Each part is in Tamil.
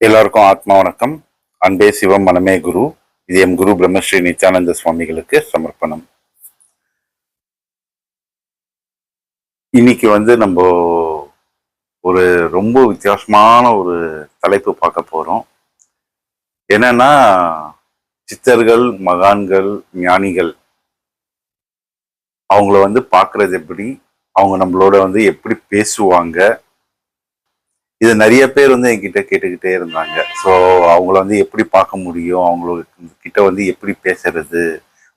எல்லாருக்கும் ஆத்மா வணக்கம். அன்பே சிவம் மனமே குரு. இது எம் குரு பிரம்மஸ்ரீ நித்யானந்த சுவாமிகளுக்கு சமர்ப்பணம். இன்னைக்கு வந்து நம்ம ஒரு ரொம்ப வித்தியாசமான ஒரு தலைப்பு பார்க்க போகிறோம் என்னன்னா சித்தர்கள் மகான்கள் ஞானிகள் அவங்கள வந்து பார்க்கறது எப்படி? அவங்க நம்மளோட வந்து எப்படி பேசுவாங்க? இது நிறைய பேர் வந்து என்கிட்ட கேட்டுக்கிட்டே இருந்தாங்க. ஸோ அவங்கள வந்து எப்படி பார்க்க முடியும்? அவங்களுக்கு கிட்ட வந்து எப்படி பேசுறது?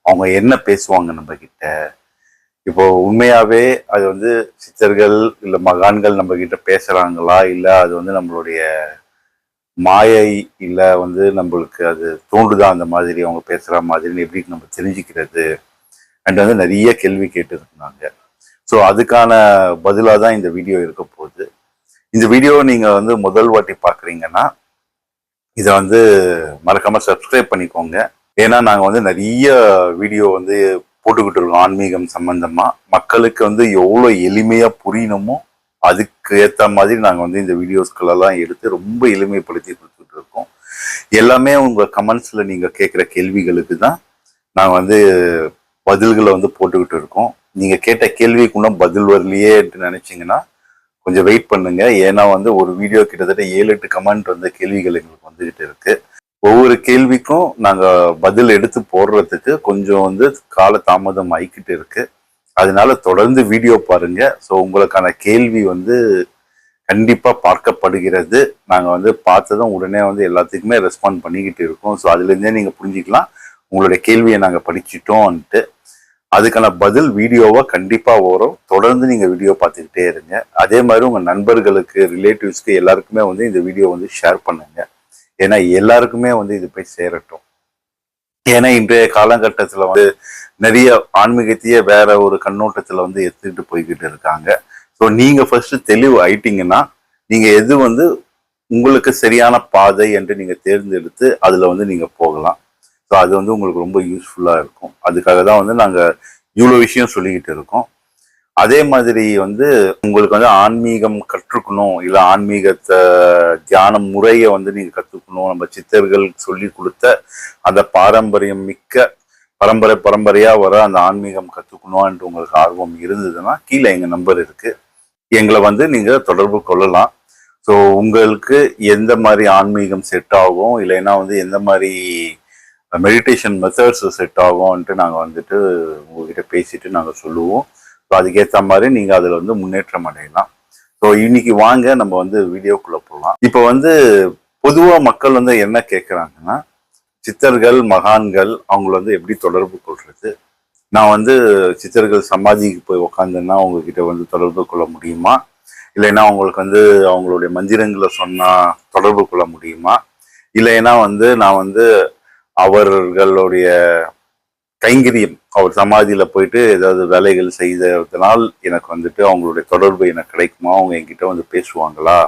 அவங்க என்ன பேசுவாங்க நம்ம கிட்ட? இப்போ உண்மையாவே அது வந்து சித்தர்கள் இல்லை மகான்கள் நம்ம கிட்ட பேசுறாங்களா? இல்லை அது வந்து நம்மளுடைய மாயை இல்லை வந்து நம்மளுக்கு அது தோண்டுதா அந்த மாதிரி அவங்க பேசுகிற மாதிரின்னு எப்படி நம்ம தெரிஞ்சுக்கிறது? அண்ட் வந்து நிறைய கேள்வி கேட்டுருந்தாங்க. ஸோ அதுக்கான பதிலாக தான் இந்த வீடியோ இருக்க போகுது. இந்த வீடியோ நீங்கள் வந்து முதல் வாட்டி பார்க்குறீங்கன்னா இதை வந்து மறக்காமல் சப்ஸ்கிரைப் பண்ணிக்கோங்க. ஏன்னா நாங்கள் வந்து நிறைய வீடியோ வந்து போட்டுக்கிட்டு இருக்கோம் ஆன்மீகம் சம்மந்தமாக மக்களுக்கு வந்து எவ்வளோ எளிமையாக புரியணுமோ அதுக்கு ஏற்ற மாதிரி நாங்கள் வந்து இந்த வீடியோஸ்களெல்லாம் எடுத்து ரொம்ப எளிமைப்படுத்தி கொடுத்துட்டு இருக்கோம். எல்லாமே உங்கள் கமெண்ட்ஸில் நீங்கள் கேட்குற கேள்விகளுக்கு தான் நாங்கள் வந்து பதில்களை வந்து போட்டுக்கிட்டு இருக்கோம். நீங்கள் கேட்ட கேள்விக்குள்ள பதில் வரலையே நினச்சிங்கன்னா கொஞ்சம் வெயிட் பண்ணுங்க. ஏன்னா வந்து ஒரு வீடியோ கிட்டத்தட்ட ஏழு எட்டு கமெண்ட் வந்து கேள்விகள் எங்களுக்கு வந்துகிட்டு இருக்கு. ஒவ்வொரு கேள்விக்கும் நாங்கள் பதில் எடுத்து போடுறதுக்கு கொஞ்சம் வந்து கால தாமதம் ஆயிக்கிட்டு இருக்கு. அதனால தொடர்ந்து வீடியோ பாருங்க. ஸோ உங்களுக்கான கேள்வி வந்து கண்டிப்பாக பார்க்கப்படுகிறது. நாங்கள் வந்து பார்த்ததும் உடனே வந்து எல்லாத்துக்குமே ரெஸ்பாண்ட் பண்ணிக்கிட்டு இருக்கோம். ஸோ அதுலேருந்தே நீங்கள் புரிஞ்சிக்கலாம் புரிஞ்சுக்கலாம். உங்களுடைய கேள்வியை நாங்கள் படிச்சிட்டோம்ன்ட்டு. அதுக்கான பதில் வீடியோவாக கண்டிப்பாக வரும். தொடர்ந்து நீங்கள் வீடியோ பார்த்துக்கிட்டே இருங்க. அதே மாதிரி உங்கள் நண்பர்களுக்கு ரிலேட்டிவ்ஸ்க்கு எல்லாருக்குமே வந்து இந்த வீடியோ வந்து ஷேர் பண்ணுங்க. ஏன்னா எல்லாருக்குமே வந்து இது போய் சேரட்டும். ஏன்னா இன்றைய காலகட்டத்தில் வந்து நிறைய ஆன்மீகத்தையே வேற ஒரு கண்ணோட்டத்தில் வந்து எடுத்துக்கிட்டு போய்கிட்டு இருக்காங்க. ஸோ நீங்கள் ஃபர்ஸ்ட் தெளிவு ஆயிட்டீங்கன்னா நீங்கள் எது வந்து உங்களுக்கு சரியான பாதை என்று நீங்கள் தேர்ந்தெடுத்து அதில் வந்து நீங்கள் போகலாம். ஸோ அது வந்து உங்களுக்கு ரொம்ப யூஸ்ஃபுல்லாக இருக்கும். அதுக்காக தான் வந்து நாங்கள் இவ்வளோ விஷயம் சொல்லிக்கிட்டு இருக்கோம். அதே மாதிரி வந்து உங்களுக்கு வந்து ஆன்மீகம் கற்றுக்கணும் இல்லை ஆன்மீகத்தை தியான முறையை வந்து நீங்கள் கற்றுக்கணும் நம்ம சித்தர்கள் சொல்லி கொடுத்த அந்த பாரம்பரியம் மிக்க பரம்பரை பரம்பரையாக வர அந்த ஆன்மீகம் கற்றுக்கணும்ன்ட்டு உங்களுக்கு ஆர்வம் இருந்ததுன்னா கீழே எங்கள் நம்பர் இருக்குது எங்களை வந்து நீங்கள் தொடர்பு கொள்ளலாம். ஸோ உங்களுக்கு எந்த மாதிரி ஆன்மீகம் செட் ஆகும் இல்லைன்னா வந்து எந்த மாதிரி மெடிடேஷன் மெத்தட்ஸ் செட் ஆகும்ன்ட்டு நாங்கள் வந்துட்டு உங்ககிட்ட பேசிட்டு நாங்கள் சொல்லுவோம். ஸோ அதுக்கேற்ற மாதிரி நீங்கள் அதில் வந்து முன்னேற்றம் அடையலாம். ஸோ இன்னைக்கு வாங்க நம்ம வந்து வீடியோக்குள்ளே போகலாம் இப்போ வந்து பொதுவாக மக்கள் வந்து என்ன கேட்குறாங்கன்னா சித்தர்கள் மகான்கள் அவங்கள வந்து எப்படி தொடர்பு கொள்றது? நான் வந்து சித்தர்கள் சமாதிக்கு போய் உக்காந்துன்னா உங்ககிட்ட வந்து தொடர்பு கொள்ள முடியுமா? இல்லைன்னா அவங்களுக்கு வந்து அவங்களுடைய மந்திரங்களை சொன்னால் தொடர்பு கொள்ள முடியுமா? இல்லைன்னா வந்து நான் வந்து அவர்களுடைய கைங்கரியம் அவர் சமாதியில் போயிட்டு ஏதாவது வேலைகள் செய்ததனால் எனக்கு வந்துட்டு அவங்களுடைய தொடர்பு எனக்கு கிடைக்குமா? அவங்க என்கிட்ட வந்து பேசுவாங்களா?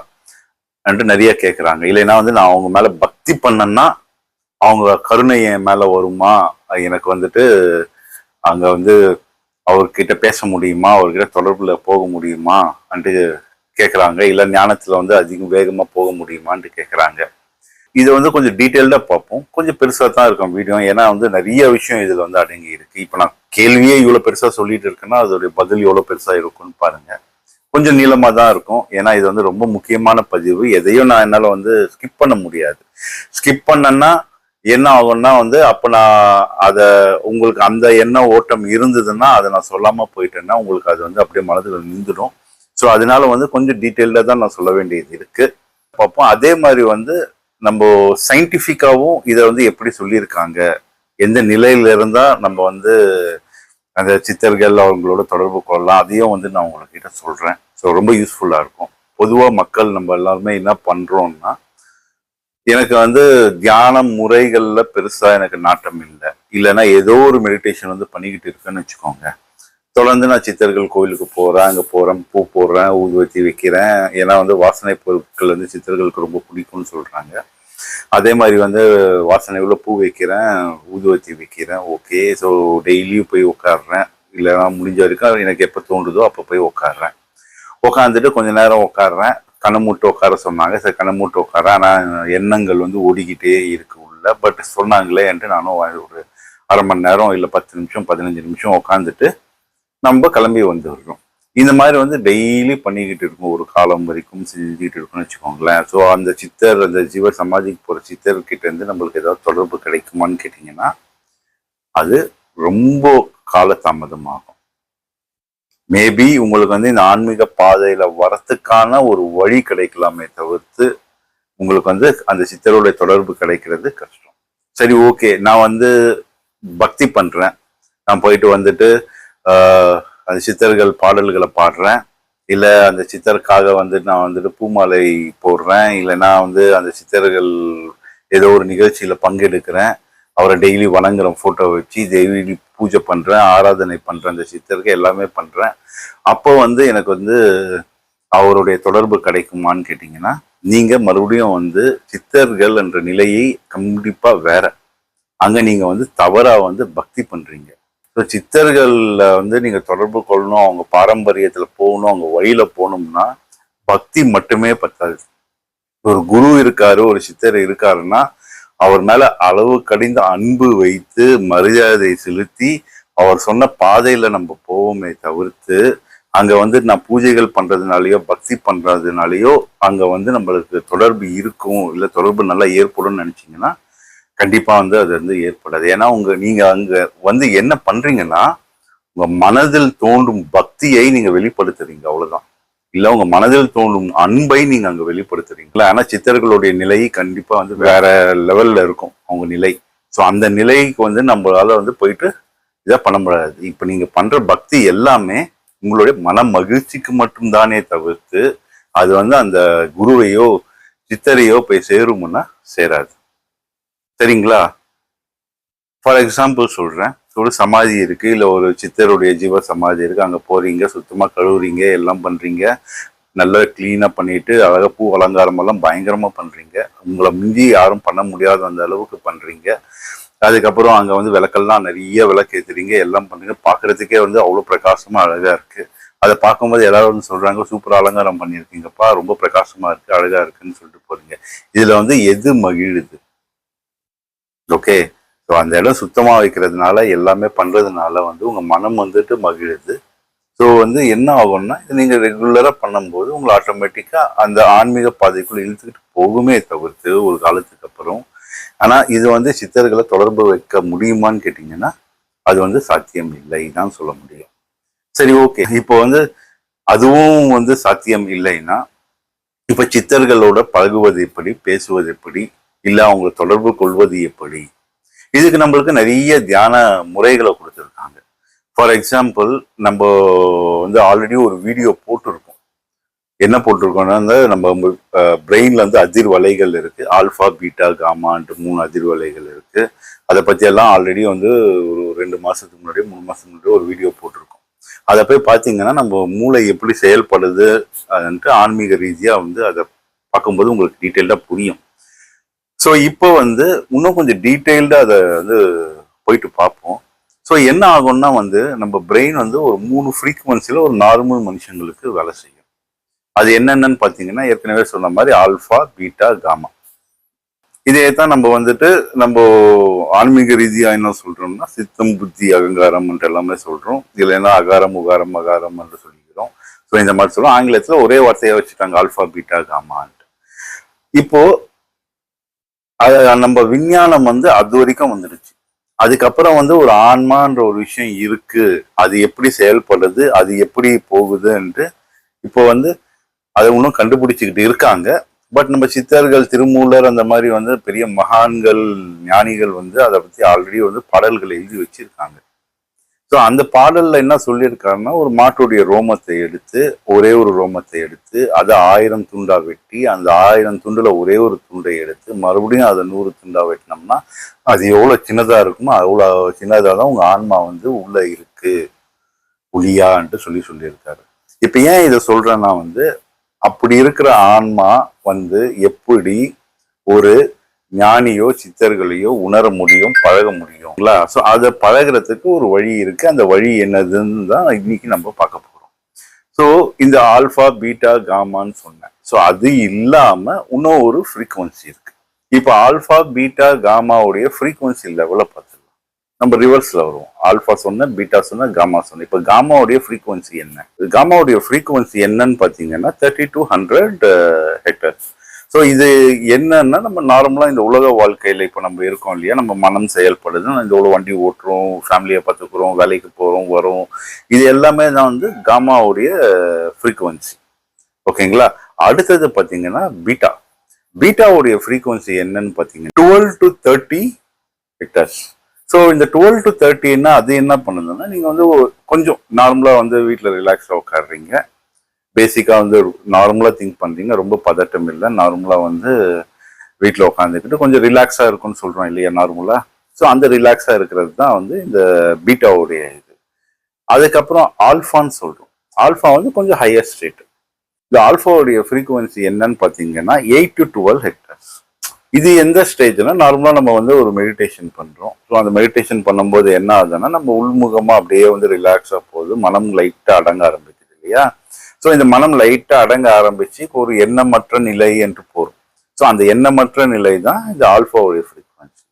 என்று நிறைய கேட்குறாங்க இல்லைன்னா வந்து நான் அவங்க மேலே பக்தி பண்ணேன்னா அவங்க கருணை என் மேலே வருமா? எனக்கு வந்துட்டு அங்கே வந்து அவர்கிட்ட பேச முடியுமா? அவர்கிட்ட தொடர்பில் போக முடியுமா? அன்ட்டு கேட்குறாங்க இல்லை ஞானத்தில் வந்து அதிகம் வேகமாக போக முடியுமான்ட்டு கேட்குறாங்க இது வந்து கொஞ்சம் டீட்டெயில்டாக பார்ப்போம். கொஞ்சம் பெருசாக தான் இருக்கும் வீடியோ. ஏன்னா வந்து நிறைய விஷயம் இதில் வந்து அடங்கி இருக்கு. இப்போ நான் கேள்வியே இவ்வளோ பெருசாக சொல்லிட்டு இருக்கேன்னா அதோடைய பதில் எவ்வளோ பெருசாக இருக்கும்னு பாருங்கள் கொஞ்சம் நீளமாக தான் இருக்கும். ஏன்னா இது வந்து ரொம்ப முக்கியமான பதிவு. எதையும் நான் என்னால் வந்து ஸ்கிப் பண்ண முடியாது. ஸ்கிப் பண்ணேன்னா என்ன ஆகும்னா வந்து அப்போ நான் அதை உங்களுக்கு அந்த என்ன ஓட்டம் இருந்ததுன்னா அதை நான் சொல்லாமல் போயிட்டேன்னா உங்களுக்கு அது வந்து அப்படியே மனதில் நின்றுடும். ஸோ அதனால வந்து கொஞ்சம் டீட்டெயில்டாக தான் நான் சொல்ல வேண்டியது இருக்குது பார்ப்போம். அதே மாதிரி வந்து நம்ம சயின்டிஃபிக்காகவும் இதை வந்து எப்படி சொல்லியிருக்காங்க? எந்த நிலையில இருந்தா நம்ம வந்து அந்த சித்தர்கள் அவங்களோட தொடர்பு கொள்ளலாம்? அதையும் வந்து நான் உங்ககிட்ட சொல்றேன். ஸோ ரொம்ப யூஸ்ஃபுல்லாக இருக்கும். பொதுவாக மக்கள் நம்ம எல்லாருமே என்ன பண்றோம்னா எனக்கு வந்து தியான முறைகளில் பெருசாக எனக்கு நாட்டம் இல்லை. இல்லைன்னா ஏதோ ஒரு மெடிடேஷன் வந்து பண்ணிக்கிட்டு இருக்கேன்னு வச்சுக்கோங்க. தொடர்ந்து நான் சித்தர்கள் கோயிலுக்கு போகிறேன் அங்கே போகிறேன் பூ போடுறேன் ஊதுவத்தி வைக்கிறேன். ஏன்னா வந்து வாசனை பொருட்கள் வந்து சித்தர்களுக்கு ரொம்ப பிடிக்கும்னு சொல்கிறாங்க அதே மாதிரி வந்து வாசனை உள்ள பூ வைக்கிறேன் ஊதுவத்தி வைக்கிறேன். ஓகே ஸோ டெய்லியும் போய் உட்காடுறேன் இல்லைன்னா முடிஞ்ச வரைக்கும் எனக்கு எப்போ தோன்றுதோ அப்போ போய் உட்காடுறேன் உட்காந்துட்டு கொஞ்ச நேரம் உட்காடுறேன் கண்ணை மூட்டு உட்கார சொன்னாங்க. சரி கண்ணை மூட்டு உட்கார ஆனால் எண்ணங்கள் வந்து ஓடிக்கிட்டே இருக்கு உள்ள. பட் சொன்னாங்களே என்று நானும் ஒரு அரை மணி நேரம் இல்லை பத்து நிமிஷம் பதினஞ்சு நிமிஷம் உட்காந்துட்டு நம்ம கிளம்பி வந்துடுறோம். இந்த மாதிரி வந்து டெய்லி பண்ணிக்கிட்டு இருக்கும். ஒரு காலம் வரைக்கும் செஞ்சுக்கிட்டு இருக்கும்னு வச்சுக்கோங்களேன். ஸோ அந்த சித்தர் அந்த ஜீவ சமாதிக்கு போகிற சித்தர்கிட்ட இருந்து நம்மளுக்கு ஏதாவது தொடர்பு கிடைக்குமான்னு கேட்டிங்கன்னா அது ரொம்ப காலதாமதமாகும். மேபி உங்களுக்கு வந்து இந்த ஆன்மீக பாதையில வரத்துக்கான ஒரு வழி கிடைக்கலாமே தவிர்த்து உங்களுக்கு வந்து அந்த சித்தருடைய தொடர்பு கிடைக்கிறது கஷ்டம். சரி ஓகே நான் வந்து பக்தி பண்றேன். நான் போயிட்டு வந்துட்டு அந்த சித்தர்கள் பாடல்களை பாடுறேன். இல்லை அந்த சித்தருக்காக வந்து நான் வந்துட்டு பூமாலை போடுறேன். இல்லைன்னா வந்து அந்த சித்தர்கள் ஏதோ ஒரு நிகழ்ச்சியில் பங்கெடுக்கிறேன். அவரை டெய்லி வணங்குறேன் ஃபோட்டோ வச்சு டெய்லி பூஜை பண்ணுறேன் ஆராதனை பண்ணுறேன் அந்த சித்தருக்கு எல்லாமே பண்ணுறேன் அப்போ வந்து எனக்கு வந்து அவருடைய தொடர்பு கிடைக்குமான்னு கேட்டிங்கன்னா நீங்கள் மறுபடியும் வந்து சித்தர்கள் என்ற நிலையை கண்டிப்பாக வேற. அங்கே நீங்கள் வந்து தவறாக வந்து பக்தி பண்ணுறீங்க ஸோ சித்தர்களில் வந்து நீங்கள் தொடர்பு கொள்ளணும் அவங்க பாரம்பரியத்தில் போகணும் அவங்க வழியில் போகணும்னா பக்தி மட்டுமே பத்தாது. ஒரு குரு இருக்காரு ஒரு சித்தர் இருக்காருன்னா அவர் மேல அளவு கடிந்த அன்பு வைத்து மரியாதை செலுத்தி அவர் சொன்ன பாதையில நம்ம போவோமே தவிர்த்து அங்க வந்து நான் பூஜைகள் பண்றதுனாலயோ பக்தி பண்றதுனாலயோ அங்க வந்து நம்மளுக்கு தொடர்பு இருக்கும் இல்லை தொடர்பு நல்லா ஏற்படும்னு நினச்சிங்கன்னா கண்டிப்பா வந்து அது வந்து ஏற்படாது. ஏன்னா உங்க நீங்க அங்க வந்து என்ன பண்றீங்கன்னா உங்க மனதில் தோன்றும் பக்தியை நீங்க வெளிப்படுத்துறீங்க அவ்வளவுதான். இல்ல உங்க மனதில் தோன்றும் அன்பை நீங்க அங்க வெளிப்படுத்துறீங்களா ஆனா சித்தர்களுடைய நிலை கண்டிப்பா வந்து வேற லெவல்ல இருக்கும் அவங்க நிலை. ஸோ அந்த நிலைக்கு வந்து நம்மளால வந்து போயிட்டு இதை பண்ண முடியாது. இப்போ நீங்க பண்ற பக்தி எல்லாமே உங்களுடைய மன மகிழ்ச்சிக்கு மட்டும்தானே தவிர்த்து அது வந்து அந்த குருவையோ சித்தரையோ போய் சேருமுன்னா சேராது. சரிங்களா ஃபார் எக்ஸாம்பிள் சொல்கிறேன் ஒரு சமாதி இருக்குது இல்லை ஒரு சித்தருடைய ஜீவ சமாதி இருக்குது அங்கே போகிறீங்க சுத்தமாக கழுவுறீங்க எல்லாம் பண்ணுறீங்க நல்லா க்ளீனாக பண்ணிட்டு அழகாக பூ அலங்காரமெல்லாம் பயங்கரமாக பண்ணுறீங்க உங்களை மிஞ்சி யாரும் பண்ண முடியாத அந்த அளவுக்கு பண்ணுறீங்க அதுக்கப்புறம் அங்கே வந்து விளக்கெல்லாம் நிறைய விளக்கேற்றுறீங்க எல்லாம் பண்ணுறீங்க பார்க்குறதுக்கே வந்து அவ்வளோ பிரகாசமாக அழகாக இருக்குது அதை பார்க்கும்போது எல்லாரும் வந்து சொல்கிறாங்க சூப்பராக அலங்காரம் பண்ணியிருக்கீங்கப்பா. ரொம்ப பிரகாசமாக இருக்குது அழகாக இருக்குன்னு சொல்லிட்டு போகிறீங்க இதில் வந்து எது மகிழுது? ஓகே ஸோ அந்த இடம் சுத்தமாக வைக்கிறதுனால எல்லாமே பண்ணுறதுனால வந்து உங்கள் மனம் வந்துட்டு மகிழுது. ஸோ வந்து என்ன ஆகும்னா இது நீங்கள் ரெகுலராக பண்ணும்போது உங்களை ஆட்டோமேட்டிக்காக அந்த ஆன்மீக பாதைக்குள்ளே இழுத்துக்கிட்டு போகுமே தவிர்த்து ஒரு காலத்துக்கு அப்புறம். ஆனால் இது வந்து சித்தர்களை தொடர்பு வைக்க முடியுமான்னு கேட்டிங்கன்னா அது வந்து சாத்தியம் இல்லை தான் சொல்ல முடியும். சரி ஓகே இப்போ வந்து அதுவும் வந்து சாத்தியம் இல்லைன்னா இப்போ சித்தர்களோட பழகுவது எப்படி பேசுவது எப்படி இல்லை அவங்க தொடர்பு கொள்வது எப்படி? இதுக்கு நம்மளுக்கு நிறைய தியான முறைகளை கொடுத்துருக்காங்க. ஃபார் எக்ஸாம்பிள் நம்ம வந்து ஆல்ரெடி ஒரு வீடியோ போட்டிருக்கோம். என்ன போட்டிருக்கோம்னா நம்ம பிரெயின்ல வந்து அதிர்வலைகள் இருக்கு. ஆல்ஃபா பீட்டா காமான்ட்டு மூணு அதிர்வலைகள் இருக்கு. அதை பற்றியெல்லாம் ஆல்ரெடி வந்து ஒரு ரெண்டு மாசத்துக்கு முன்னாடி மூணு மாசத்துக்கு முன்னாடி ஒரு வீடியோ போட்டிருக்கோம். அதை போய் பார்த்தீங்கன்னா நம்ம மூளை எப்படி செயல்படுது அதுன்ட்டு ஆன்மீக ரீதியாக வந்து அதை பார்க்கும்போது உங்களுக்கு டீட்டெயில்டாக புரியும். ஸோ இப்போ வந்து இன்னும் கொஞ்சம் டீட்டெயில்டாக அதை வந்து போயிட்டு பார்ப்போம். ஸோ என்ன ஆகும்னா வந்து நம்ம பிரெயின் வந்து ஒரு மூணு ஃப்ரீக்குவன்சியில் ஒரு நார்மல் மனுஷங்களுக்கு வேலை செய்யும். அது என்னென்னு பார்த்தீங்கன்னா ஏற்கனவே சொன்ன மாதிரி ஆல்ஃபா பீட்டா காமா இதே தான் நம்ம வந்துட்டு நம்ம ஆன்மீக ரீதியாக என்ன சொல்கிறோம்னா சித்தம் புத்தி அகங்காரம் எல்லாமே சொல்கிறோம் இதில் என்ன அகாரம் உகாரம் அகாரம் என்று சொல்லிக்கிறோம். ஸோ இந்த மாதிரி சொல்றோம். ஆங்கிலத்தில் ஒரே வார்த்தையை வச்சுட்டாங்க ஆல்ஃபா பீட்டா காமான்ட்டு இப்போது அது நம்ம விஞ்ஞானம் வந்து அது வரைக்கும் வந்துடுச்சு. அதுக்கப்புறம் வந்து ஒரு ஆன்மான்ற ஒரு விஷயம் இருக்கு. அது எப்படி செயல்படுது அது எப்படி போகுதுன்ட்டு இப்போ வந்து அதை இன்னும் கண்டுபிடிச்சிக்கிட்டு இருக்காங்க. பட் நம்ம சித்தர்கள் திருமூலர் அந்த மாதிரி வந்து பெரிய மகான்கள் ஞானிகள் வந்து அதை பற்றி ஆல்ரெடி வந்து பாடல்களை எழுதி வச்சிருக்காங்க. ஸோ அந்த பாடலில் என்ன சொல்லியிருக்காருன்னா ஒரு மாட்டுடைய ரோமத்தை எடுத்து ஒரே ஒரு ரோமத்தை எடுத்து அதை ஆயிரம் துண்டா வெட்டி அந்த ஆயிரம் துண்டில் ஒரே ஒரு துண்டை எடுத்து மறுபடியும் அதை நூறு துண்டா வெட்டினோம்னா அது எவ்வளோ சின்னதாக இருக்குமோ அவ்வளோ சின்னதாக தான் உங்கள் ஆன்மா வந்து உள்ளே இருக்கு. புலியான்ட்டு சொல்லி சொல்லியிருக்காரு. இப்போ ஏன் இதை சொல்கிறேன்னா வந்து அப்படி இருக்கிற ஆன்மா வந்து எப்படி ஒரு ஞானியோ சித்தர்களையோ உணர முடியும் பழக முடியும்ங்களா ஸோ அதை பழகுறதுக்கு ஒரு வழி இருக்கு. அந்த வழி என்னதுன்னு தான் இன்னைக்கு நம்ம பார்க்க போறோம். ஸோ இந்த ஆல்ஃபா பீட்டா காமான்னு சொன்னேன். ஸோ அது இல்லாம இன்னும் ஒரு ஃப்ரீக்குவன்சி இருக்கு. இப்போ ஆல்ஃபா பீட்டா காமாவுடைய ஃப்ரீக்குவன்சி லெவலை பார்த்துக்கலாம். நம்ம ரிவர்ஸ்ல வருவோம். ஆல்ஃபா சொன்ன பீட்டா சொன்ன காமா சொன்ன. இப்போ காமாவுடைய ஃப்ரீக்குவன்சி என்ன? காமாவுடைய ஃப்ரீக்குவன்சி என்னன்னு பார்த்தீங்கன்னா thirty to hundred hertz so இது என்னன்னா நம்ம நார்மலாக இந்த உலக வாழ்க்கையில் இப்போ நம்ம இருக்கோம் இல்லையா? நம்ம மனம் செயல்படுது. இந்த இவ்வளோ வண்டி ஓட்டுறோம் ஃபேமிலியை பார்த்துக்குறோம் வேலைக்கு போகிறோம் வரோம். இது எல்லாமே தான் வந்து காமாவுடைய ஃப்ரீக்குவன்சி ஓகேங்களா? அடுத்தது பார்த்தீங்கன்னா பீட்டா பீட்டாவுடைய ஃப்ரீக்குவன்சி என்னன்னு பார்த்தீங்கன்னா twelve to thirty hertz so இந்த டுவெல் டு தேர்ட்டின்னா அது என்ன பண்ணுதுன்னா நீங்கள் வந்து கொஞ்சம் நார்மலாக வந்து வீட்டில் ரிலாக்ஸாக உட்காடுறீங்க பேசிக்காக வந்து நார்மலாக திங்க் பண்ணுறீங்க ரொம்ப பதட்டம் இல்லை. நார்மலாக வந்து வீட்டில் உட்காந்துக்கிட்டு கொஞ்சம் ரிலாக்ஸாக இருக்கும்னு சொல்கிறோம் இல்லையா நார்மலாக ஸோ அந்த ரிலாக்ஸாக இருக்கிறது தான் வந்து இந்த பீட்டாவுடைய இது. அதுக்கப்புறம் ஆல்ஃபான்னு சொல்கிறோம் ஆல்ஃபா வந்து கொஞ்சம் ஹையர் ஸ்டேட் இந்த ஆல்ஃபாவுடைய ஃப்ரீக்குவன்சி என்னன்னு பார்த்தீங்கன்னா எயிட் டு டுவெல் ஹெக்டர்ஸ் இது எந்த ஸ்டேஜ்னா நார்மலாக நம்ம வந்து ஒரு மெடிடேஷன் பண்ணுறோம் ஸோ அந்த மெடிடேஷன் பண்ணும்போது என்ன ஆகுதுன்னா நம்ம உள்முகமாக அப்படியே வந்து ரிலாக்ஸாக போகுது. மனம் லைட்டாக அடங்க ஆரம்பிக்குது இல்லையா? ஸோ இந்த மனம் லைட்டாக அடங்க ஆரம்பிச்சு ஒரு எண்ணமற்ற நிலை என்று போகும் ஸோ அந்த எண்ணமற்ற நிலை தான் இந்த ஆல்ஃபா ஆல்ஃபாவுடைய ஃப்ரீக்வன்சி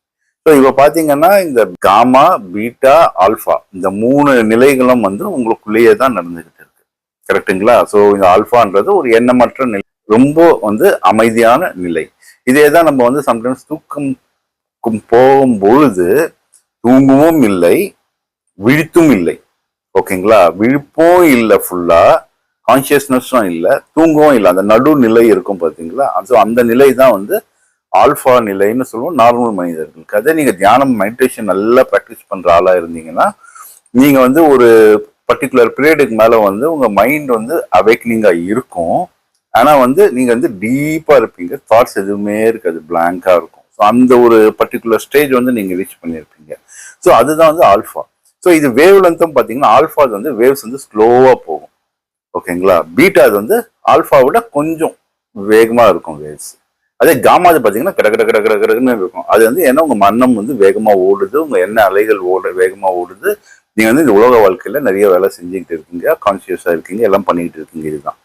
ஸோ இப்போ பார்த்தீங்கன்னா இந்த காமா பீட்டா ஆல்ஃபா இந்த மூணு நிலைகளும் வந்து உங்களுக்குள்ளேயே தான் நடந்துகிட்டு இருக்கு. கரெக்ட்டுங்களா ஸோ இந்த ஆல்ஃபான்றது ஒரு எண்ணமற்ற நிலை ரொம்ப வந்து அமைதியான நிலை. இதே தான் நம்ம வந்து சம்டைம்ஸ் தூக்கம் கும்- போகும் பொழுது தூங்கவும் இல்லை விழித்தும் இல்லை. ஓகேங்களா விழிப்பும் இல்லை ஃபுல்லாக கான்சியஸ்னஸும் இல்லை தூங்கவும் இல்லை. அந்த நடு நிலை இருக்கும் பார்த்தீங்களா ஸோ அந்த நிலை தான் வந்து ஆல்ஃபா நிலைன்னு சொல்லுவோம் நார்மல் மனிதர்களுக்கு அதே நீங்கள் தியானம் மெடிடேஷன் நல்லா ப்ராக்டிஸ் பண்ணுற ஆளாக இருந்தீங்கன்னா நீங்கள் வந்து ஒரு பர்டிகுலர் பீரியடுக்கு மேலே வந்து உங்கள் மைண்ட் வந்து அவேக்னிங்காக இருக்கும். ஆனால் வந்து நீங்கள் வந்து டீப்பாக இருப்பீங்க. தாட்ஸ் எதுவுமே இருக்காது பிளாங்காக இருக்கும். ஸோ அந்த ஒரு பர்டிகுலர் ஸ்டேஜ் வந்து நீங்கள் ரீச் பண்ணியிருப்பீங்க ஸோ அதுதான் வந்து ஆல்ஃபா ஸோ இது வேவ் லென்த்தும் பார்த்தீங்கன்னா ஆல்ஃபா வந்து வேவ்ஸ் வந்து ஸ்லோவாக போகும். ஓகேங்களா? பீட்டா அது வந்து ஆல்ஃபா விட கொஞ்சம் வேகமாக இருக்கும் வேவ்ஸ் அதே காமாது பார்த்தீங்கன்னா கட கட கட கட கடன்னு இருக்கும். அது வந்து ஏன்னா உங்கள் மன்னம் வந்து வேகமாக ஓடுது உங்கள் என்ன அலைகள் ஓட வேகமாக ஓடுது. நீங்கள் வந்து இந்த உலக வாழ்க்கையில் நிறைய வேலை செஞ்சுக்கிட்டு இருக்கீங்க கான்சியஸாக இருக்கீங்க எல்லாம் பண்ணிக்கிட்டு இருக்கீங்க இதுதான்.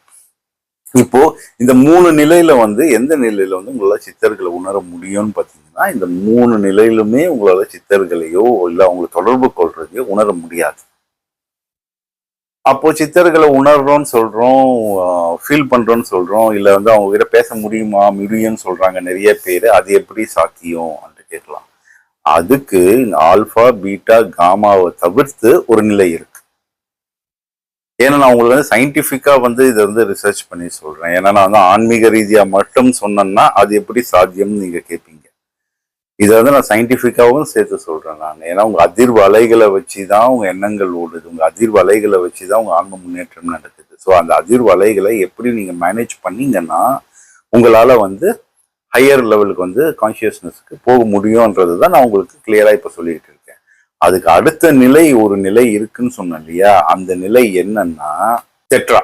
இப்போ இந்த மூணு நிலையில வந்து எந்த நிலையில வந்து உங்களால் சித்தர்களை உணர முடியும்னு பார்த்தீங்கன்னா இந்த மூணு நிலையிலுமே உங்களால் சித்தர்களையோ இல்லை அவங்களை தொடர்பு கொள்றதையோ உணர முடியாது. அப்போ சித்தர்களை உணர்றோம்னு சொல்றோம் ஃபீல் பண்றோம்னு சொல்றோம் இல்ல வந்து அவங்க கிட்ட பேச முடியுமா முடியும்னு சொல்றாங்க நிறைய பேர் அது எப்படி சாத்தியம் என்று கேட்கலாம். அதுக்கு ஆல்ஃபா ஆல்பா பீட்டா காமாவை தவிர்த்து ஒரு நிலை இருக்கு. ஏன்னா நான் உங்களுக்கு வந்து சயின்டிஃபிக்காக வந்து இதை வந்து ரிசர்ச் பண்ணி சொல்றேன். ஏன்னா நான் வந்து ஆன்மீக ரீதியாக மட்டும் சொன்னேன்னா அது எப்படி சாத்தியம்னு நீங்க கேட்பீங்க இதை வந்து நான் சயின்டிஃபிக்காகவும் சேர்த்து சொல்கிறேன் நான். ஏன்னா உங்கள் அதிர்வு அலைகளை வச்சு தான் உங்கள் எண்ணங்கள் ஓடுது. உங்கள் அதிர்வு அலைகளை வச்சு தான் உங்கள் ஆன்ம முன்னேற்றம் நடக்குது. ஸோ அந்த அதிர்வு அலைகளை எப்படி நீங்கள் மேனேஜ் பண்ணீங்கன்னா உங்களால் வந்து ஹையர் லெவலுக்கு வந்து கான்சியஸ்னஸ்க்கு போக முடியும்ன்றது தான் நான் உங்களுக்கு கிளியராக இப்போ சொல்லிட்டு இருக்கேன். அதுக்கு அடுத்த நிலை ஒரு நிலை இருக்குன்னு சொன்னேன் இல்லையா? அந்த நிலை என்னன்னா தெட்ரா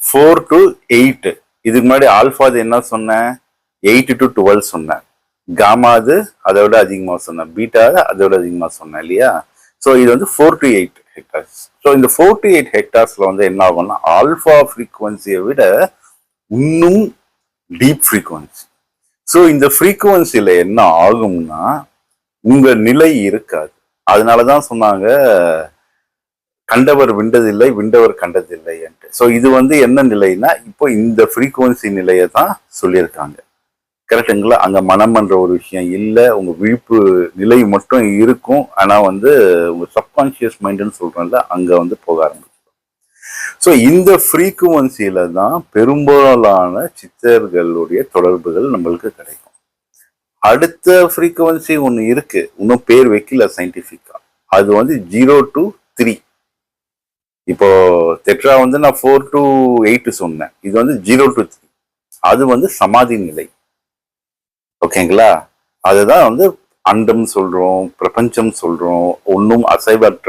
ஃபோர் டு எயிட்டு இதுக்கு முன்னாடி ஆல்ஃபாது என்ன சொன்னேன்? எயிட்டு டு டுவெல் சொன்னேன். காமாது அதை விட அதிகமாக சொன்னேன். பீட்டா அதை விட அதிகமாக சொன்னேன் இல்லையா? ஸோ இது வந்து four to eight hertz so இந்த ஃபோர் டு எயிட் ஹெக்டார்ஸில் வந்து என்ன ஆகும்னா ஆல்ஃபா ஃப்ரீக்குவன்சியை விட இன்னும் டீப் ஃப்ரீக்குவன்சி ஸோ இந்த ஃப்ரீக்குவன்சியில் என்ன ஆகும்னா உங்கள் நிலை இருக்காது. அதனால தான் சொன்னாங்க கண்டவர் விண்டதில்லை விண்டவர் கண்டதில்லைன்ட்டு ஸோ இது வந்து என்ன நிலைன்னா இப்போ இந்த ஃப்ரீக்குவன்சி நிலையை தான் சொல்லியிருக்காங்க. கரெக்டுங்களா அங்க மனம்ன்ற ஒரு விஷயம் இல்லை. உங்க விழிப்பு நிலை மட்டும் இருக்கும். ஆனா வந்து உங்க சப்கான்சியஸ் மைண்டுன்னு சொல்றோம்ல அங்க வந்து போக ஆரம்பிச்சிடும். ஸோ இந்த ஃப்ரீக்குவன்சியில தான் பெரும்பாலான சித்தர்களுடைய தொடர்புகள் நம்மளுக்கு கிடைக்கும். அடுத்த ஃப்ரீக்குவன்சி ஒன்று இருக்கு. இன்னும் பேர் வைக்கல சயின்டிஃபிக்காக அது வந்து ஜீரோ டு த்ரீ இப்போ தெட்ரா வந்து நான் ஃபோர் டு எயிட் சொன்னேன். இது வந்து ஜீரோ டு த்ரீ அது வந்து சமாதி நிலை. ஓகேங்களா? அதுதான் வந்து அண்டம் சொல்றோம் பிரபஞ்சம் சொல்றோம் ஒன்றும் அசைவற்ற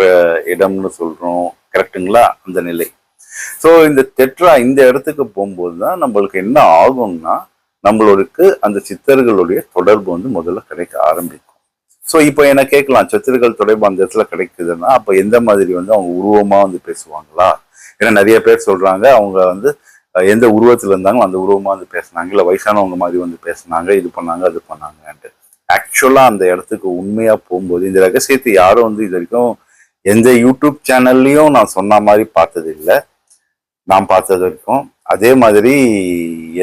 இடம்னு சொல்றோம். கரெக்ட்டுங்களா? அந்த நிலை. ஸோ இந்த தெட்ரா இந்த இடத்துக்கு போகும்போது தான் நம்மளுக்கு என்ன ஆகும்னா நம்மளுக்கு அந்த சித்தர்களுடைய தொடர்பு வந்து முதல்ல கிடைக்க ஆரம்பிக்கும். ஸோ இப்போ என்ன கேட்கலாம்? சித்தர்கள் தொடர்பு அந்த இடத்துல கிடைக்குதுன்னா அப்போ எந்த மாதிரி வந்து அவங்க உருவமாக வந்து பேசுவாங்களா? ஏன்னா நிறைய பேர் சொல்றாங்க அவங்க வந்து எந்த உருவத்தில் இருந்தாங்களோ அந்த உருவமாக வந்து பேசுனாங்க இல்லை வயசானவங்க மாதிரி வந்து பேசுனாங்க இது பண்ணாங்க அது பண்ணாங்கன்ட்டு. ஆக்சுவலாக அந்த இடத்துக்கு உண்மையாக போகும்போது இந்த ரகசியத்தை யாரும் வந்து இது வரைக்கும் எந்த யூடியூப் சேனல்லையும் நான் சொன்ன மாதிரி பார்த்தது இல்லை. நான் பார்த்தது வரைக்கும் அதே மாதிரி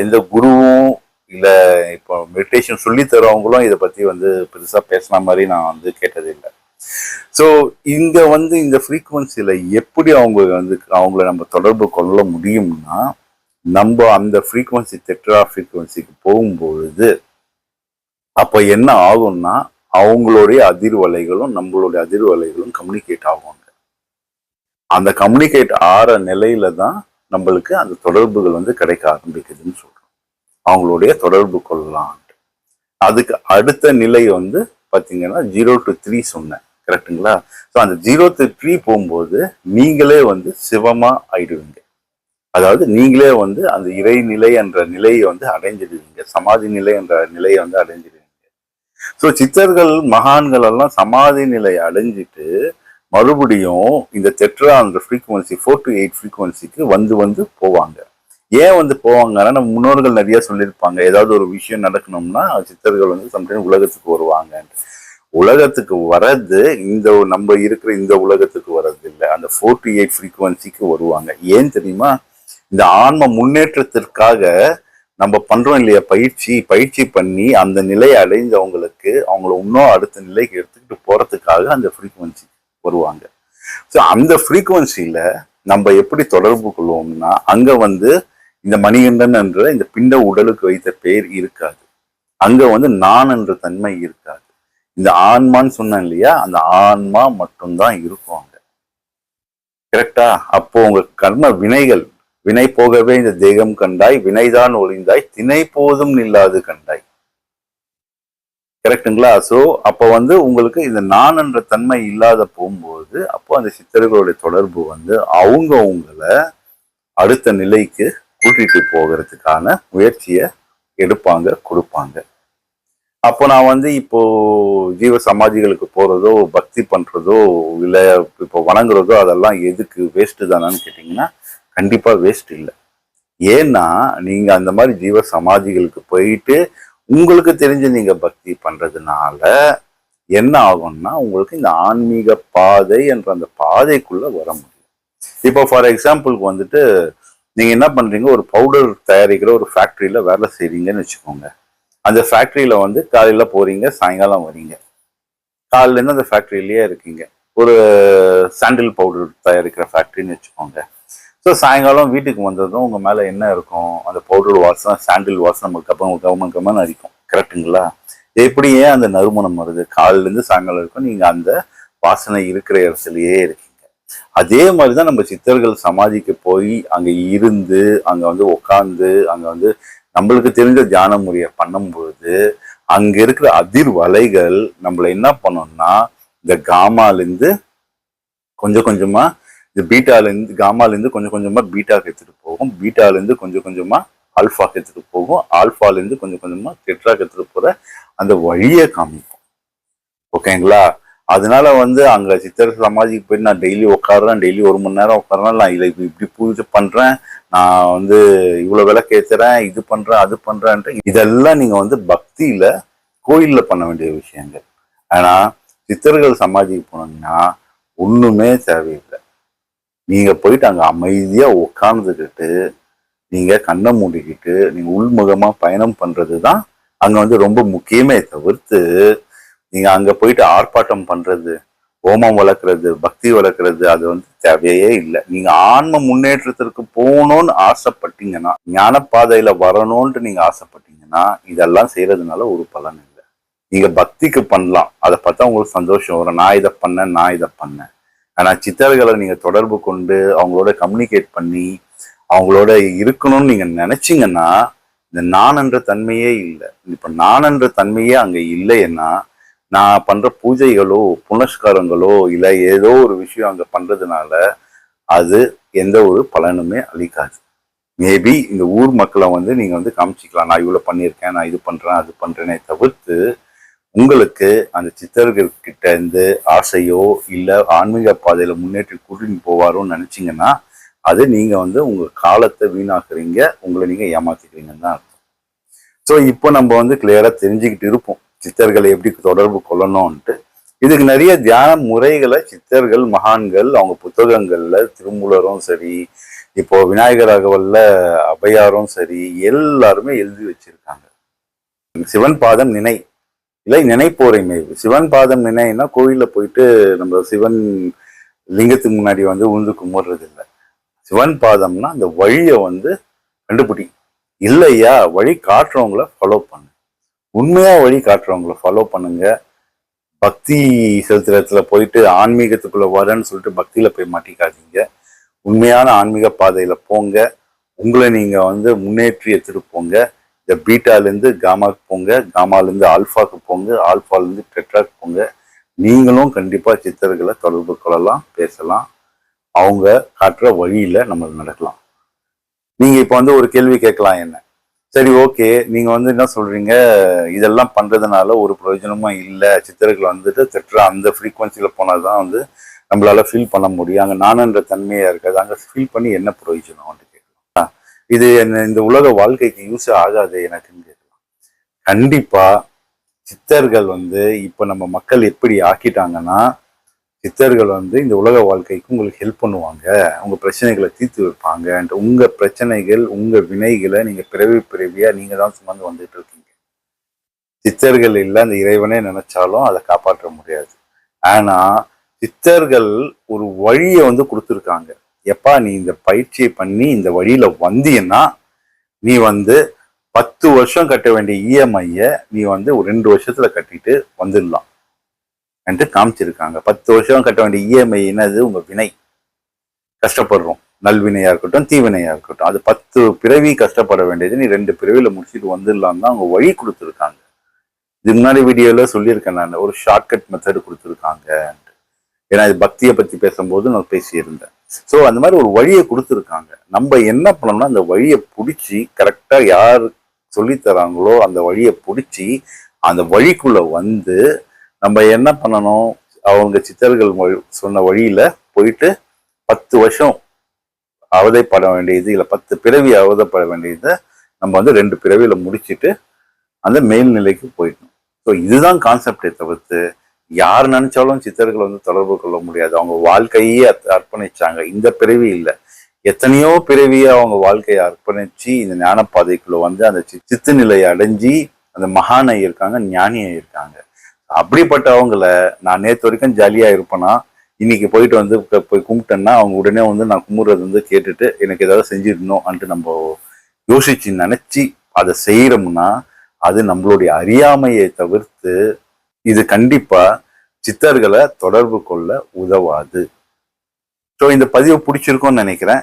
எந்த குருவும் இல்லை இப்போ மெடிடேஷன் சொல்லி தரவங்களும் இதை பற்றி வந்து பெருசாக பேசின மாதிரி நான் வந்து கேட்டது இல்லை. ஸோ இங்கே வந்து இந்த ஃப்ரீக்குவன்சியில் எப்படி அவங்க வந்து அவங்கள நம்ம தொடர்பு கொள்ள முடியும்னா நம்ம அந்த ஃப்ரீக்குவன்சி தெட்ரா ஃப்ரீக்குவன்சிக்கு போகும்பொழுது அப்போ என்ன ஆகும்னா அவங்களுடைய அதிர்வலைகளும் நம்மளுடைய அதிர்வலைகளும் கம்யூனிகேட் ஆகுவாங்க அந்த கம்யூனிகேட் ஆற நிலையில தான் நம்மளுக்கு அந்த தொடர்புகள் வந்து கிடைக்க ஆரம்பிக்குதுன்னு சொல்றோம். அவங்களுடைய தொடர்பு கொள்ளலாம் அதுக்கு அடுத்த நிலை வந்து பார்த்தீங்கன்னா ஜீரோ டு த்ரீ சொன்னேன். கரெக்ட்டுங்களா ஸோ அந்த ஜீரோ டு த்ரீ போகும்போது நீங்களே வந்து சிவமா ஆயிடுவீங்க. அதாவது நீங்களே வந்து அந்த இறைநிலை என்ற நிலையை வந்து அடைஞ்சிடுவீங்க. சமாதி நிலை என்ற நிலையை வந்து அடைஞ்சிடுவீங்க. ஸோ சித்தர்கள் மகான்கள் எல்லாம் சமாதி நிலையை அடைஞ்சிட்டு மறுபடியும் இந்த தெட்ரா அந்த ஃப்ரீக்குவன்சி ஃபோர் டு எயிட் ஃப்ரீக்குவன்சிக்கு வந்து வந்து போவாங்க. ஏன் வந்து போவாங்கன்னா நம்ம முன்னோர்கள் நிறைய சொல்லியிருப்பாங்க. ஏதாவது ஒரு விஷயம் நடக்கணும்னா சித்தர்கள் வந்து சம்டைம் உலகத்துக்கு வருவாங்க. உலகத்துக்கு வர்றது இந்த நம்ம இருக்கிற இந்த உலகத்துக்கு வர்றது இல்லை அந்த ஃபோர் டு எயிட் ஃப்ரீக்குவன்சிக்கு வருவாங்க. ஏன் தெரியுமா? இந்த ஆன்ம முன்னேற்றத்திற்காக நம்ம பண்றோம் இல்லையா? பயிற்சி பயிற்சி பண்ணி அந்த நிலையை அடைஞ்சவங்களுக்கு அவங்கள இன்னும் அடுத்த நிலைக்கு எடுத்துக்கிட்டு போறதுக்காக அந்த ஃப்ரீக்குவன்சி வருவாங்க. ஸோ அந்த ஃப்ரீக்குவன்சியில நம்ம எப்படி தொடர்பு கொள்வோம்னா அங்க வந்து இந்த மணிகண்டன் என்ற இந்த பிண்ட உடலுக்கு வைத்த பெயர் இருக்காது. அங்க வந்து நான் என்ற தன்மை இருக்காது. இந்த ஆன்மான்னு சொன்னேன் இல்லையா? அந்த ஆன்மா மட்டும்தான் இருக்கும் அங்க. கரெக்டா அப்போ உங்க கர்ம வினைகள் வினை போகவே இந்த தேகம் கண்டாய் வினைதான் ஒளிந்தாய் திணை போதும் நில்லாது கண்டாய். கரெக்டுங்களா? ஸோ அப்போ வந்து உங்களுக்கு இந்த நான் என்ற தன்மை இல்லாத போகும்போது அப்போ அந்த சித்தர்களுடைய தொடர்பு வந்து அவங்க உங்களை அடுத்த நிலைக்கு கூட்டிட்டு போகிறதுக்கான முயற்சியை எடுப்பாங்க கொடுப்பாங்க. அப்போ நான் வந்து இப்போ ஜீவ சமாதிகளுக்கு போகிறதோ பக்தி பண்றதோ இல்லை இப்போ வணங்குறதோ அதெல்லாம் எதுக்கு வேஸ்ட்டு தானான்னு கேட்டிங்கன்னா கண்டிப்பாக வேஸ்ட் இல்லை. ஏன்னா நீங்கள் அந்த மாதிரி ஜீவ சமாதிகளுக்கு போயிட்டு உங்களுக்கு தெரிஞ்சு நீங்கள் பக்தி பண்ணுறதுனால என்ன ஆகும்னா உங்களுக்கு இந்த ஆன்மீக பாதை என்ற அந்த பாதைக்குள்ளே வர முடியும். இப்போ ஃபார் எக்ஸாம்பிளுக்கு வந்துட்டு நீங்கள் என்ன பண்ணுறீங்க ஒரு பவுடர் தயாரிக்கிற ஒரு ஃபேக்ட்ரியில் வேலை செய்கிறீங்கன்னு வச்சுக்கோங்க. அந்த ஃபேக்ட்ரியில் வந்து காலையில் போகிறீங்க சாயங்காலம் வரீங்க. காலையில அந்த ஃபேக்ட்ரியிலேயே இருக்கீங்க. ஒரு சாண்டில் பவுடர் தயாரிக்கிற ஃபேக்ட்ரின்னு வச்சுக்கோங்க. ஸோ சாயங்காலம் வீட்டுக்கு வந்ததும் உங்கள் மேலே என்ன இருக்கும்? அந்த பவுடர் வாசம் சாண்டில் வாசம் நமக்கு கப்பம் கவனம் கம்மன் அடிக்கும் கரெக்ட்டுங்களா எப்படி ஏன் அந்த நறுமணம் வருது. காலிலேருந்து சாயங்காலம் இருக்கும் நீங்கள் அந்த வாசனை இருக்கிற இடத்துலயே இருக்கீங்க. அதே மாதிரி தான் நம்ம சித்தர்கள் சமாதிக்கு போய் அங்கே இருந்து அங்கே வந்து உட்காந்து அங்கே வந்து நம்மளுக்கு தெரிஞ்ச தியான முறையை பண்ணும்பொழுது அங்கே இருக்கிற அதிர்வலைகள் நம்மளை என்ன பண்ணோம்னா இந்த காமாலேருந்து கொஞ்சம் கொஞ்சமாக இந்த பீட்டாலேருந்து இருந்து கொஞ்சம் கொஞ்சமாக பீட்டாக்கு எடுத்துகிட்டு போகும். பீட்டாலேருந்து கொஞ்சம் கொஞ்சமாக ஆல்ஃபாக்கு எடுத்துகிட்டு போகும். ஆல்ஃபாலேருந்து கொஞ்சம் கொஞ்சமாக டெட்ராக்கு எடுத்துகிட்டு போகிற அந்த வழியை காமிக்கும். ஓகேங்களா? அதனால வந்து அங்கே சித்தர் சமாதிக்கு போய் நான் டெய்லி உட்காடுறேன் டெய்லி ஒரு மணி நேரம் உட்காடுறேன் நான் இல்லை இப்படி இப்படி பூஜை பண்ணுறேன் நான் வந்து இவ்வளோ விலை கேத்துறேன் இது பண்ணுறேன் அது பண்ணுறேன்ட்டு இதெல்லாம் நீங்கள் வந்து பக்தியில் கோயிலில் பண்ண வேண்டிய விஷயங்கள். ஆனால் சித்தர்கள் சமாதிக்கு போனோம்னா ஒன்றுமே தேவையில்லை. நீங்கள் போயிட்டு அங்கே அமைதியாக உட்கார்ந்துக்கிட்டு நீங்கள் கண்ணை மூடிக்கிட்டு நீங்கள் உள்முகமாக பயணம் பண்ணுறது தான் அங்கே வந்து ரொம்ப முக்கியமே தவிர்த்து நீங்கள் அங்கே போயிட்டு ஆர்ப்பாட்டம் பண்ணுறது ஓமம் வளர்க்குறது பக்தி வளர்க்குறது அது வந்து தேவையே இல்லை. நீங்கள் ஆன்ம முன்னேற்றத்திற்கு போகணும்னு ஆசைப்பட்டீங்கன்னா ஞானப்பாதையில் வரணும்ன்ட்டு நீங்கள் ஆசைப்பட்டீங்கன்னா இதெல்லாம் செய்கிறதுனால ஒரு பலன் இல்லை. நீங்கள் பக்திக்கு பண்ணலாம். அதை பார்த்தா உங்களுக்கு சந்தோஷம் வரும். நான் இதை பண்ணேன் நான் இதை பண்ணேன். ஆனால் சித்தர்களை நீங்கள் தொடர்பு கொண்டு அவங்களோட கம்யூனிகேட் பண்ணி அவங்களோட இருக்கணும்னு நீங்கள் நினச்சிங்கன்னா இந்த நான் என்ற தன்மையே இல்லை. இப்போ நான் என்ற தன்மையே அங்கே இல்லைன்னா நான் பண்ணுற பூஜைகளோ புனஸ்காரங்களோ இல்லை ஏதோ ஒரு விஷயம் அங்கே பண்ணுறதுனால அது எந்த ஒரு பலனுமே அளிக்காது. மேபி இந்த ஊர் மக்களை வந்து நீங்கள் வந்து காமிச்சிக்கலாம். நான் இவ்வளோ பண்ணியிருக்கேன் நான் இது பண்ணுறேன் அது பண்ணுறேனே தவிர்த்து உங்களுக்கு அந்த சித்தர்கள் கிட்ட இருந்து ஆசையோ இல்லை ஆன்மீக பாதையில முன்னேற்றி கூட்டின்னு போவாரோன்னு நினைச்சீங்கன்னா அது நீங்க வந்து உங்க காலத்தை வீணாக்குறீங்க உங்களை நீங்க ஏமாத்திக்கிறீங்கன்னு தான் அர்த்தம். ஸோ இப்போ நம்ம வந்து கிளியராக தெரிஞ்சுக்கிட்டு இருப்போம். சித்தர்களை எப்படி தொடர்பு கொள்ளணும்ன்ட்டு. இதுக்கு நிறைய தியான முறைகளை சித்தர்கள் மகான்கள் அவங்க புத்தகங்கள்ல திருமூலரும் சரி இப்போ விநாயகர் அகவல்ல அபயாரும் சரி எல்லாருமே எழுதி வச்சிருக்காங்க. சிவன் பாதம் நினை இல்லை நினைப்போரைமை. சிவன் பாதம் நினைன்னா கோயிலில் போயிட்டு நம்ம சிவன் லிங்கத்துக்கு முன்னாடி வந்து உழுந்து கும்பிட்றது இல்லை சிவன் பாதம்னா அந்த வழியை வந்து கண்டுபிடி. இல்லையா? வழி காட்டுறவங்கள ஃபாலோ பண்ணு. உண்மையாக வழி காட்டுறவங்கள ஃபாலோ பண்ணுங்க. பக்தி செலுத்துறதுல போயிட்டு ஆன்மீகத்துக்குள்ளே வரேன்னு சொல்லிட்டு பக்தியில் போய் மாட்டிக்காதீங்க. உண்மையான ஆன்மீக பாதையில் போங்க. உங்களை நீங்கள் வந்து முன்னேற்றி எடுத்துகிட்டு போங்க. இந்த பீட்டாலேருந்து காமாக்கு போங்க காமாலேருந்து ஆல்ஃபாக்கு போங்க ஆல்ஃபாலேருந்து டெட்ராக்கு போங்க. நீங்களும் கண்டிப்பாக சித்தர்களை தொடர்பு கொள்ளலாம் பேசலாம். அவங்க காட்டுற வழியில் நம்ம நடக்கலாம். நீங்கள் இப்போ வந்து ஒரு கேள்வி கேட்கலாம் என்ன? சரி ஓகே. நீங்கள் வந்து என்ன சொல்கிறீங்க இதெல்லாம் பண்ணுறதுனால ஒரு பிரயோஜனமும் இல்லை. சித்தர்கள் வந்துட்டு திட்டுற அந்த ஃப்ரீக்குவென்ஸியில் போனால் தான் வந்து நம்மளால் ஃபீல் பண்ண முடியும். அங்கே நானன்ற தன்மையாக இருக்காது. அங்கே ஃபீல் பண்ணி என்ன பிரயோஜனம்? இது என்ன இந்த உலக வாழ்க்கைக்கு யூஸ் ஆகாது எனக்குன்னு கேட்கலாம் கண்டிப்பா சித்தர்கள் வந்து இப்போ நம்ம மக்கள் எப்படி ஆக்கிட்டாங்கன்னா சித்தர்கள் வந்து இந்த உலக வாழ்க்கைக்கு உங்களுக்கு ஹெல்ப் பண்ணுவாங்க. உங்கள் பிரச்சனைகளை தீர்த்து வைப்பாங்க. உங்கள் பிரச்சனைகள் உங்கள் வினைகளை நீங்கள் பிறவி பிறவியாக நீங்கள் தான் சுமந்து வந்துட்டு இருக்கீங்க. சித்தர்கள் இல்லை அந்த இறைவனே நினைச்சாலும் அதை காப்பாற்ற முடியாது. ஆனால் சித்தர்கள் ஒரு வழியை வந்து கொடுத்துருக்காங்க. எப்பா நீ இந்த பயிற்சியை பண்ணி இந்த வழியில வந்தீங்கன்னா நீ வந்து பத்து வருஷம் கட்ட வேண்டிய இஎம்ஐயை நீ வந்து ஒரு ரெண்டு வருஷத்துல கட்டிட்டு வந்துடலாம். என்று காமிச்சிருக்காங்க. பத்து வருஷம் கட்ட வேண்டிய இஎம்ஐ என்னது? உங்க வினை. கஷ்டப்படுறோம். நல்வினையா இருக்கட்டும் தீவினையா இருக்கட்டும். அது பத்து பிறவி கஷ்டப்பட வேண்டியது. நீ ரெண்டு பிறவியில முடிச்சுட்டு வந்துடலாம் தான் அவங்க வழி கொடுத்துருக்காங்க. இது முன்னாடி வீடியோல சொல்லியிருக்கேன் நான். ஒரு ஷார்ட்கட் மெத்தட் கொடுத்துருக்காங்க. ஏன்னா இது பக்தியை பத்தி பேசும்போது நான் பேசியிருந்தேன். ஸோ அந்த மாதிரி ஒரு வழியை கொடுத்துருக்காங்க. நம்ம என்ன பண்ணோம்னா அந்த வழியை பிடிச்சி கரெக்டாக யார் சொல்லித்தராங்களோ அந்த வழியை பிடிச்சி அந்த வழிக்குள்ளே வந்து நம்ம என்ன பண்ணணும்? அவங்க சித்தர்கள் சொன்ன வழியில் போயிட்டு பத்து வருஷம் அவதைப்பட வேண்டியது இல்லை பத்து பிறவி அவதைப்பட வேண்டியதை நம்ம வந்து ரெண்டு பிறவியில் முடிச்சுட்டு அந்த மேல்நிலைக்கு போயிடணும். ஸோ இதுதான் கான்செப்டே தவிர்த்து யார் நினைச்சாலும் சித்தர்கள் வந்து தொடர்பு கொள்ள முடியாது. அவங்க வாழ்க்கையே அர்ப்பணிச்சாங்க. இந்த பிறவி இல்லை. எத்தனையோ பிறவியை அவங்க வாழ்க்கையை அர்ப்பணிச்சு இந்த ஞானப்பாதைக்குள்ள வந்து அந்த சி- சித்து நிலையை அடைஞ்சி அந்த மகானை இருக்காங்க ஞானியை இருக்காங்க. அப்படிப்பட்டவங்கள நான் நேற்று வரைக்கும் ஜாலியா இருப்பேனா இன்னைக்கு போயிட்டு வந்து போய் கும்பிட்டேன்னா அவங்க உடனே வந்து நான் கும்பிட்றது வந்து கேட்டுட்டு எனக்கு ஏதாவது செஞ்சிடணும் அன்ட்டு நம்ம யோசிச்சு நினைச்சு அதை செய்யறோம்னா அது நம்மளுடைய அறியாமையை தவிர்த்து இது கண்டிப்பா சித்தர்களை தொடர்பு கொள்ள உதவாது. ஸோ இந்த பதிவு பிடிச்சிருக்கும்னு நினைக்கிறேன்.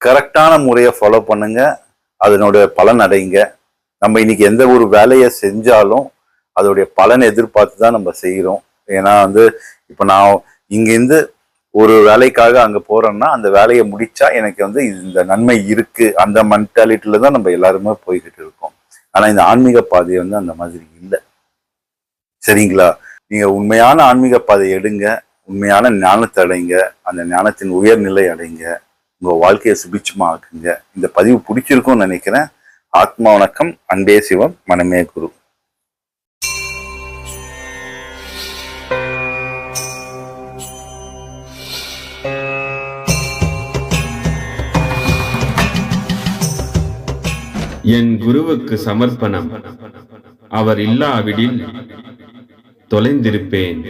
கரெக்டான முறையை ஃபாலோ பண்ணுங்க. அதனுடைய பலன் அடைங்க. நம்ம இன்னைக்கு எந்த ஒரு வேலையை செஞ்சாலும் அதோடைய பலனை எதிர்பார்த்து தான் நம்ம செய்கிறோம். ஏன்னா வந்து இப்போ நான் இங்கேருந்து ஒரு வேலைக்காக அங்கே போகிறேன்னா அந்த வேலையை முடிச்சா எனக்கு வந்து இந்த நன்மை இருக்குது அந்த மென்டாலிட்டியில் தான் நம்ம எல்லாருமே போய்கிட்டு இருக்கோம். ஆனால் இந்த ஆன்மீக பாதை வந்து அந்த மாதிரி இல்லை. சரிங்களா? நீங்க உண்மையான ஆன்மீக பாதை எடுங்க உண்மையான ஞானத்தை அடைங்க அந்த ஞானத்தின் உயர்நிலை அடைங்க உங்க வாழ்க்கையை சுபிட்சமா ஆக்குங்க. இந்த பதிவு பிடிச்சிருக்கும்னு நினைக்கிறேன். ஆத்மா வணக்கம் அன்பே சிவம் மனமே குரு. என் குருவுக்கு சமர்ப்பணம். அவர் இல்லாவிடில் தொலைந்திருப்பேன்.